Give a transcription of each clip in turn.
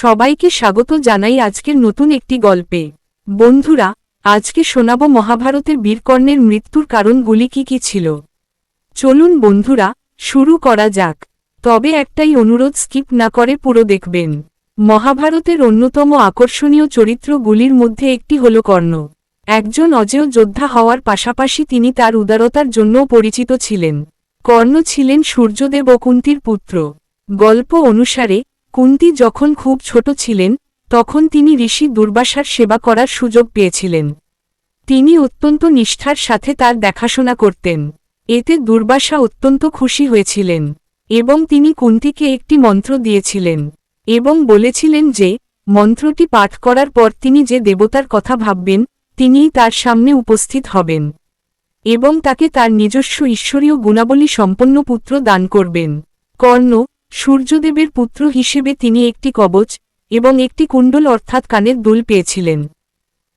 সবাইকে স্বাগত জানাই আজকের নতুন একটি গল্পে। বন্ধুরা, আজকে শোনাব মহাভারতের বীরকর্ণের মৃত্যুর কারণগুলি কি কি ছিল। চলুন বন্ধুরা, শুরু করা যাক। তবে একটাই অনুরোধ, স্কিপ না করে পুরো দেখবেন। মহাভারতের অন্যতম আকর্ষণীয় চরিত্রগুলির মধ্যে একটি হল কর্ণ। একজন অজেয় যোদ্ধা হওয়ার পাশাপাশি তিনি তার উদারতার জন্যও পরিচিত ছিলেন। কর্ণ ছিলেন সূর্যদেব ও কুন্তির পুত্র। গল্প অনুসারে কুন্তি যখন খুব ছোট ছিলেন, তখন তিনি ঋষি দুর্বাসার সেবা করার সুযোগ পেয়েছিলেন। তিনি অত্যন্ত নিষ্ঠার সাথে তার দেখাশোনা করতেন। এতে দুর্বাসা অত্যন্ত খুশি হয়েছিলেন এবং তিনি কুন্তিকে একটি মন্ত্র দিয়েছিলেন এবং বলেছিলেন যে, মন্ত্রটি পাঠ করার পর তিনি যে দেবতার কথা ভাববেন, তিনিই তার সামনে উপস্থিত হবেন এবং তাকে তার নিজস্ব ঈশ্বরীয় গুণাবলী সম্পন্ন পুত্র দান করবেন। কর্ণ সূর্যদেবের পুত্র হিসেবে তিনি একটি কবচ এবং একটি কুণ্ডল অর্থাৎ কানের দুল পেয়েছিলেন।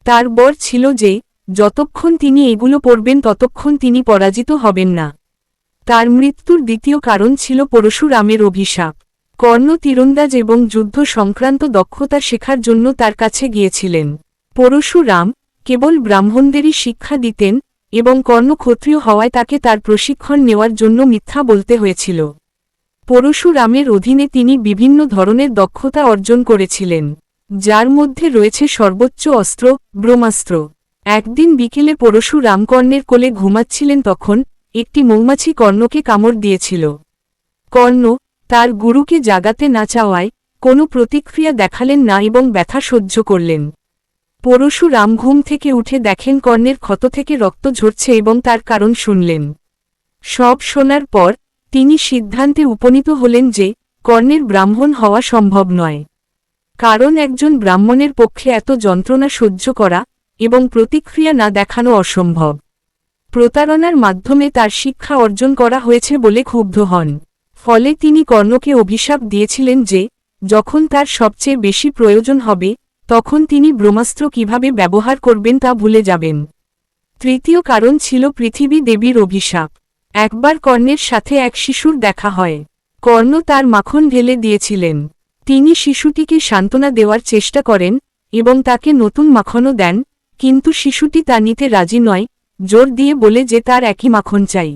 তার বর ছিল যে, যতক্ষণ তিনি এগুলো পড়বেন ততক্ষণ তিনি পরাজিত হবেন না। তার মৃত্যুর দ্বিতীয় কারণ ছিল পরশুরামের অভিশাপ। কর্ণ তীরন্দাজ এবং যুদ্ধ সংক্রান্ত দক্ষতা শেখার জন্য তার কাছে গিয়েছিলেন। পরশুরাম কেবল ব্রাহ্মণদেরই শিক্ষা দিতেন এবং কর্ণ ক্ষত্রিয় হওয়ায় তাকে তার প্রশিক্ষণ নেওয়ার জন্য মিথ্যা বলতে হয়েছিল। পরশুরামের অধীনে তিনি বিভিন্ন ধরনের দক্ষতা অর্জন করেছিলেন, যার মধ্যে রয়েছে সর্বোচ্চ অস্ত্র, ব্রহ্মাস্ত্র। একদিন বিকেলে পরশুরাম কর্ণের কোলে ঘুমাচ্ছিলেন তখন একটি মৌমাছি কর্ণকে কামড় দিয়েছিল। কর্ণ তার গুরুকে জাগাতে না চাওয়ায় কোনো প্রতিক্রিয়া দেখালেন না এবং ব্যথা সহ্য করলেন। পরশুরাম ঘুম থেকে উঠে দেখেন কর্ণের ক্ষত থেকে রক্ত ঝরছে এবং তার কারণ শুনলেন। সব শোনার পর তিনি সিদ্ধান্তে উপনীত হলেন যে, কর্ণের ব্রাহ্মণ হওয়া সম্ভব নয়। কারণ একজন ব্রাহ্মণের পক্ষে এত যন্ত্রণা সহ্য করা এবং প্রতিক্রিয়া না দেখানো অসম্ভব। প্রতারণার মাধ্যমে তার শিক্ষা অর্জন করা হয়েছে বলে ক্ষুব্ধ হন। ফলে তিনি কর্ণকে অভিশাপ দিয়েছিলেন যে, যখন তার সবচেয়ে বেশি প্রয়োজন হবে, তখন তিনি ব্রহ্মাস্ত্র কীভাবে ব্যবহার করবেন তা ভুলে যাবেন। তৃতীয় কারণ ছিল পৃথিবী দেবীর অভিশাপ। একবার কর্ণের সাথে এক শিশুর দেখা হয়। কর্ণ তার মাখন ঢেলে দিয়েছিলেন। তিনি শিশুটিকে সান্ত্বনা দেওয়ার চেষ্টা করেন এবং তাকে নতুন মাখনও দেন, কিন্তু শিশুটি তা নিতে রাজি নয়, জোর দিয়ে বলে যে তার একই মাখন চাই।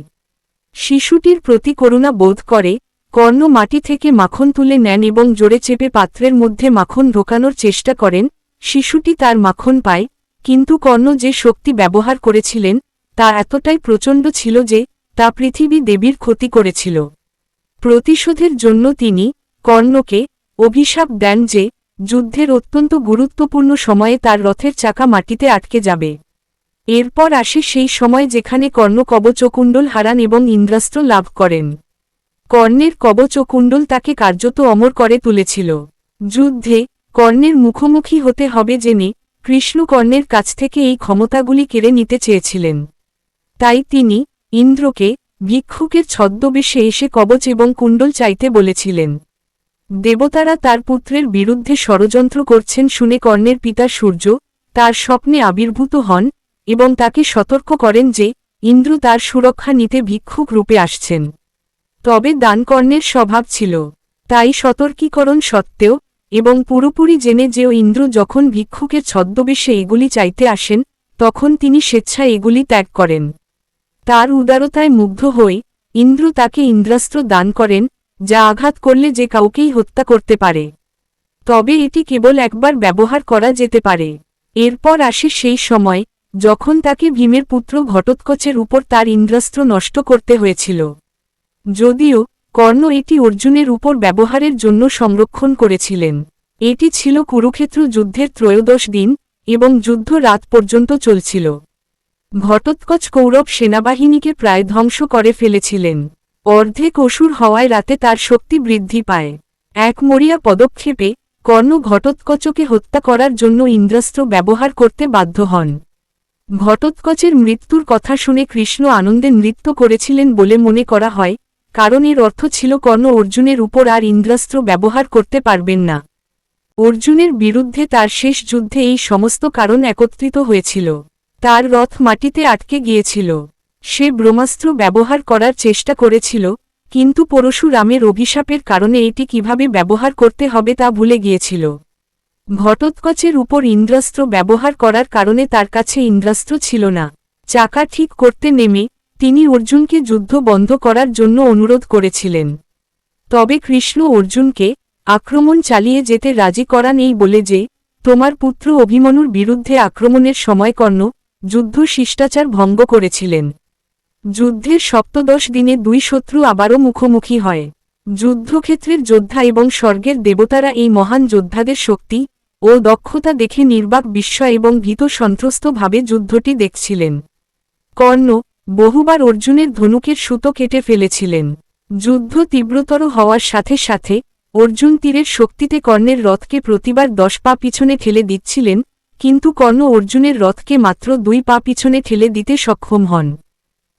শিশুটির প্রতি করুণা বোধ করে, কর্ণ মাটি থেকে মাখন তুলে নেন এবং জোরে চেপে পাত্রের মধ্যে মাখন ঢোকানোর চেষ্টা করেন, শিশুটি তার মাখন পায়, কিন্তু কর্ণ যে শক্তি ব্যবহার করেছিলেন, তা এতটাই প্রচণ্ড ছিল যে তা পৃথিবী দেবীর ক্ষতি করেছিল। প্রতিশোধের জন্য তিনি কর্ণকে অভিশাপ দেন যে যুদ্ধের অত্যন্ত গুরুত্বপূর্ণ সময়ে তার রথের চাকা মাটিতে আটকে যাবে। এরপর আসে সেই সময় যেখানে কর্ণ কবচকুণ্ডল হারান এবং ইন্দ্রাস্ত্র লাভ করেন। কর্ণের কবচকুণ্ডল তাকে কার্যত অমর করে তুলেছিল। যুদ্ধে কর্ণের মুখোমুখি হতে হবে জেনে কৃষ্ণ কর্ণের কাছ থেকে এই ক্ষমতাগুলি কেড়ে নিতে চেয়েছিলেন। তাই তিনি ইন্দ্রকে ভিক্ষুকের ছদ্মবেশে এসে কবচ এবং কুণ্ডল চাইতে বলেছিলেন। দেবতারা তার পুত্রের বিরুদ্ধে ষড়যন্ত্র করছেন শুনে কর্ণের পিতা সূর্য তার স্বপ্নে আবির্ভূত হন এবং তাকে সতর্ক করেন যে ইন্দ্র তার সুরক্ষা নিতে ভিক্ষুক রূপে আসছেন। তবে দানকর্ণের স্বভাব ছিল, তাই সতর্কীকরণ সত্ত্বেও এবং পুরোপুরি জেনে যেও ইন্দ্র যখন ভিক্ষুকের ছদ্মবেশে এগুলি চাইতে আসেন, তখন তিনি স্বেচ্ছায় এগুলি ত্যাগ করেন। তার উদারতায় মুগ্ধ হয়ে ইন্দ্র তাকে ইন্দ্রাস্ত্র দান করেন, যা আঘাত করলে যে কাউকেই হত্যা করতে পারে। তবে এটি কেবল একবার ব্যবহার করা যেতে পারে। এরপর আসে সেই সময়, যখন তাকে ভীমের পুত্র ঘটোৎকচের উপর তার ইন্দ্রাস্ত্র নষ্ট করতে হয়েছিল। যদিও, কর্ণ এটি অর্জুনের উপর ব্যবহারের জন্য সংরক্ষণ করেছিলেন। এটি ছিল কুরুক্ষেত্র যুদ্ধের ত্রয়োদশ দিন এবং যুদ্ধ রাত পর্যন্ত চলছিল। ঘটোৎকচ কৌরব সেনাবাহিনীকে প্রায় ধ্বংস করে ফেলেছিলেন। অর্ধেক অসুর হওয়ায় রাতে তার শক্তি বৃদ্ধি পায়। এক মরিয়া পদক্ষেপে কর্ণ ঘটোৎকচকে হত্যা করার জন্য ইন্দ্রাস্ত্র ব্যবহার করতে বাধ্য হন। ঘটোৎকচের মৃত্যুর কথা শুনে কৃষ্ণ আনন্দে নৃত্য করেছিলেন বলে মনে করা হয়, কারণ এর অর্থ ছিল কর্ণ অর্জুনের উপর আর ইন্দ্রাস্ত্র ব্যবহার করতে পারবেন না। অর্জুনের বিরুদ্ধে তার শেষ যুদ্ধে এই সমস্ত কারণ একত্রিত হয়েছিল। তার রথ মাটিতে আটকে গিয়েছিল। সে ব্রহ্মাস্ত্র ব্যবহার করার চেষ্টা করেছিল, কিন্তু পরশুরামের অভিশাপের কারণে এটি কীভাবে ব্যবহার করতে হবে তা ভুলে গিয়েছিল। ঘটোৎকচের উপর ইন্দ্রাস্ত্র ব্যবহার করার কারণে তার কাছে ইন্দ্রাস্ত্র ছিল না। চাকা ঠিক করতে নেমে তিনি অর্জুনকে যুদ্ধ বন্ধ করার জন্য অনুরোধ করেছিলেন। তবে কৃষ্ণ অর্জুনকে আক্রমণ চালিয়ে যেতে রাজি করা নেই বলে যে, তোমার পুত্র অভিমনুর বিরুদ্ধে আক্রমণের সময় কর্ণ যুদ্ধ শিষ্টাচার ভঙ্গ করেছিলেন। যুদ্ধের সপ্তদশ দিনে দুই শত্রু আবারও মুখোমুখি হয়। যুদ্ধক্ষেত্রের যোদ্ধা এবং স্বর্গের দেবতারা এই মহান যোদ্ধাদের শক্তি ও দক্ষতা দেখে নির্বাক বিস্ময় এবং ভীত সন্ত্রস্তভাবে যুদ্ধটি দেখছিলেন। কর্ণ বহুবার অর্জুনের ধনুকের সুতো কেটে ফেলেছিলেন। যুদ্ধ তীব্রতর হওয়ার সাথে সাথে অর্জুন তীরের শক্তিতে কর্ণের রথকে প্রতিবার দশ পা পিছনে ঠেলে দিচ্ছিলেন কিন্তু কর্ণ অর্জুনের রথকে মাত্র দুই পা পিছনে ঠেলে দিতে সক্ষম হন।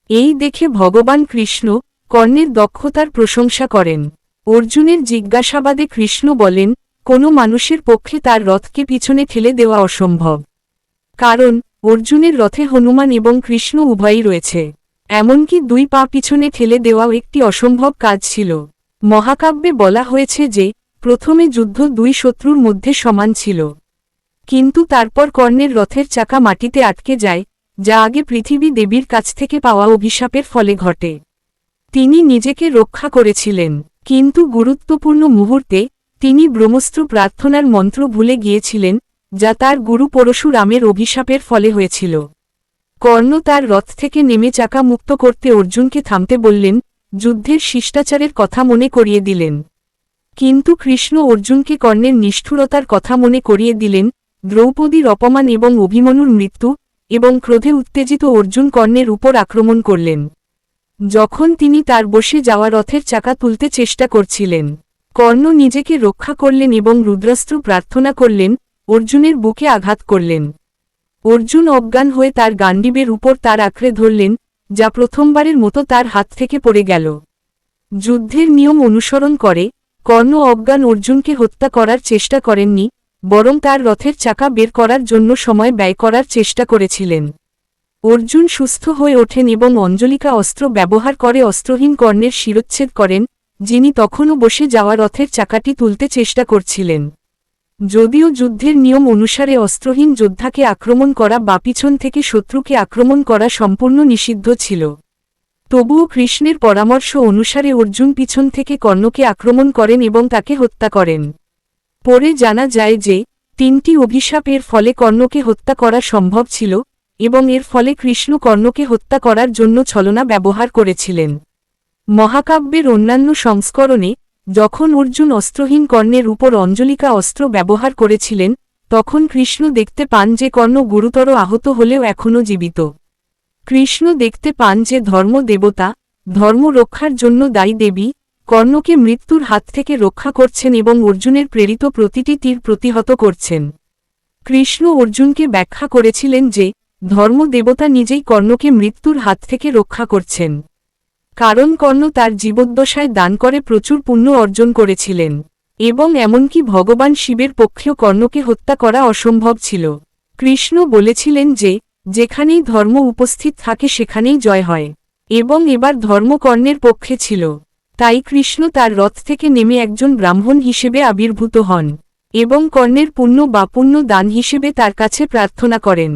এই দেখে ভগবান কৃষ্ণ কর্ণের দক্ষতার প্রশংসা করেন। অর্জুনের জিজ্ঞাসাবাদে কৃষ্ণ বলেন, কোনো মানুষের পক্ষে তার রথকে পিছনে ঠেলে দেওয়া অসম্ভব। কারণ, অর্জুনের রথে হনুমান এবং কৃষ্ণ উভয়ই রয়েছে। এমনকি দুই পা পিছনে ঠেলে দেওয়াও একটি অসম্ভব কাজ ছিল। মহাকাব্যে বলা হয়েছে যে, প্রথমে যুদ্ধ দুই শত্রুর মধ্যে সমান ছিল। কিন্তু তারপর কর্ণের রথের চাকা মাটিতে আটকে যায়, যা আগে পৃথিবী দেবীর কাছ থেকে পাওয়া অভিশাপের ফলে ঘটে। তিনি নিজেকে রক্ষা করেছিলেন, কিন্তু গুরুত্বপূর্ণ মুহূর্তে তিনি ব্রহ্মস্ত্র প্রার্থনার মন্ত্র ভুলে গিয়েছিলেন, যা তার গুরু পরশুরামের অভিশাপের ফলে হয়েছিল। কর্ণ তার রথ থেকে নেমে চাকা মুক্ত করতে অর্জুনকে থামতে বললেন, যুদ্ধের শিষ্টাচারের কথা মনে করিয়ে দিলেন। কিন্তু কৃষ্ণ অর্জুনকে কর্ণের নিষ্ঠুরতার কথা মনে করিয়ে দিলেন দ্রৌপদীর অপমান এবং অভিমন্যুর মৃত্যু এবং ক্রোধে উত্তেজিত অর্জুন কর্ণের উপর আক্রমণ করলেন। যখন তিনি তার বসে যাওয়া রথের চাকা তুলতে চেষ্টা করছিলেন, কর্ণ নিজেকে রক্ষা করলেন এবং রুদ্রাস্ত্র প্রার্থনা করলেন, অর্জুনের বুকে আঘাত করলেন। অর্জুন অজ্ঞান হয়ে তার গান্ডিবের উপর তার আঁকড়ে ধরলেন, যা প্রথমবারের মতো তার হাত থেকে পড়ে গেল। যুদ্ধের নিয়ম অনুসরণ করে, কর্ণ অজ্ঞান অর্জুনকে হত্যা করার চেষ্টা করেননি বরং তার রথের চাকা বের করার জন্য সময় ব্যয় করার চেষ্টা করেছিলেন। অর্জুন সুস্থ হয়ে ওঠেন এবং অঞ্জলিকা অস্ত্র ব্যবহার করে অস্ত্রহীন কর্ণের শিরোচ্ছেদ করেন, যিনি তখনও বসে যাওয়া রথের চাকাটি তুলতে চেষ্টা করছিলেন। যদিও যুদ্ধের নিয়ম অনুসারে অস্ত্রহীন যোদ্ধাকে আক্রমণ করা বা পিছন থেকে শত্রুকে আক্রমণ করা সম্পূর্ণ নিষিদ্ধ ছিল। তবুও কৃষ্ণের পরামর্শ অনুসারে অর্জুন পিছন থেকে কর্ণকে আক্রমণ করেন এবং তাকে হত্যা করেন। পরে জানা যায় যে, তিনটি অভিশাপ এর ফলে কর্ণকে হত্যা করা সম্ভব ছিল এবং এর ফলে কৃষ্ণ কর্ণকে হত্যা করার জন্য ছলনা ব্যবহার করেছিলেন। মহাকাব্যের অন্যান্য সংস্করণে, যখন অর্জুন অস্ত্রহীন কর্ণের উপর অঞ্জলিকা অস্ত্র ব্যবহার করেছিলেন, তখন কৃষ্ণ দেখতে পান যে কর্ণ গুরুতর আহত হলেও এখনও জীবিত। কৃষ্ণ দেখতে পান যে ধর্ম দেবতা, ধর্ম রক্ষার জন্য দায়ী দেবী কর্ণকে মৃত্যুর হাত থেকে রক্ষা করছেন এবং অর্জুনের প্রেরিত প্রতিটি তীর প্রতিহত করছেন। কৃষ্ণ অর্জুনকে ব্যাখ্যা করেছিলেন যে, ধর্ম দেবতা নিজেই কর্ণকে মৃত্যুর হাত থেকে রক্ষা করছেন। কারণ কর্ণ তার জীবদ্দশায় দান করে প্রচুর পুণ্য অর্জন করেছিলেন। এবং এমনকি ভগবান শিবের পক্ষেও কর্ণকে হত্যা করা অসম্ভব ছিল। কৃষ্ণ বলেছিলেন যে, যেখানেই ধর্ম উপস্থিত থাকে সেখানেই জয় হয়। এবং এবার ধর্মকর্ণের পক্ষে ছিল। তাই কৃষ্ণ তার রথ থেকে নেমে একজন ব্রাহ্মণ হিসেবে আবির্ভূত হন এবং কর্ণের পুণ্য বা পুণ্য দান হিসেবে তার কাছে প্রার্থনা করেন।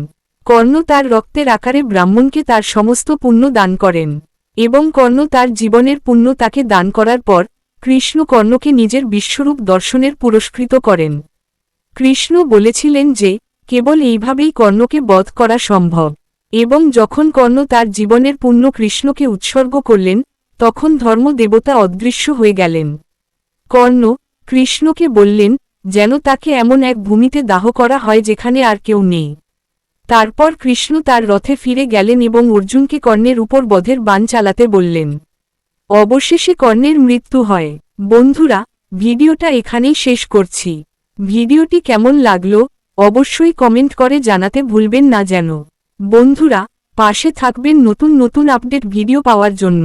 কর্ণ তার রক্তের আকারে ব্রাহ্মণকে তার সমস্ত পুণ্য দান করেন এবং কর্ণ তার জীবনের পুণ্য তাকে দান করার পর কৃষ্ণ কর্ণকে নিজের বিশ্বরূপ দর্শনের পুরস্কৃত করেন। কৃষ্ণ বলেছিলেন যে, কেবল এইভাবেই কর্ণকে বধ করা সম্ভব। এবং যখন কর্ণ তার জীবনের পুণ্য কৃষ্ণকে উৎসর্গ করলেন তখন ধর্মদেবতা অদৃশ্য হয়ে গেলেন। কর্ণ কৃষ্ণকে বললেন, যেন তাকে এমন এক ভূমিতে দাহ করা হয় যেখানে আর কেউ নেই। তারপর কৃষ্ণ তার রথে ফিরে গেলেন এবং অর্জুনকে কর্ণের উপর বধের বান চালাতে বললেন, অবশেষে কর্ণের মৃত্যু হয়। বন্ধুরা, ভিডিওটা এখানেই শেষ করছি। ভিডিওটি কেমন লাগল, অবশ্যই কমেন্ট করে জানাতে ভুলবেন না যেন। বন্ধুরা, পাশে থাকবেন নতুন নতুন আপডেট ভিডিও পাওয়ার জন্য।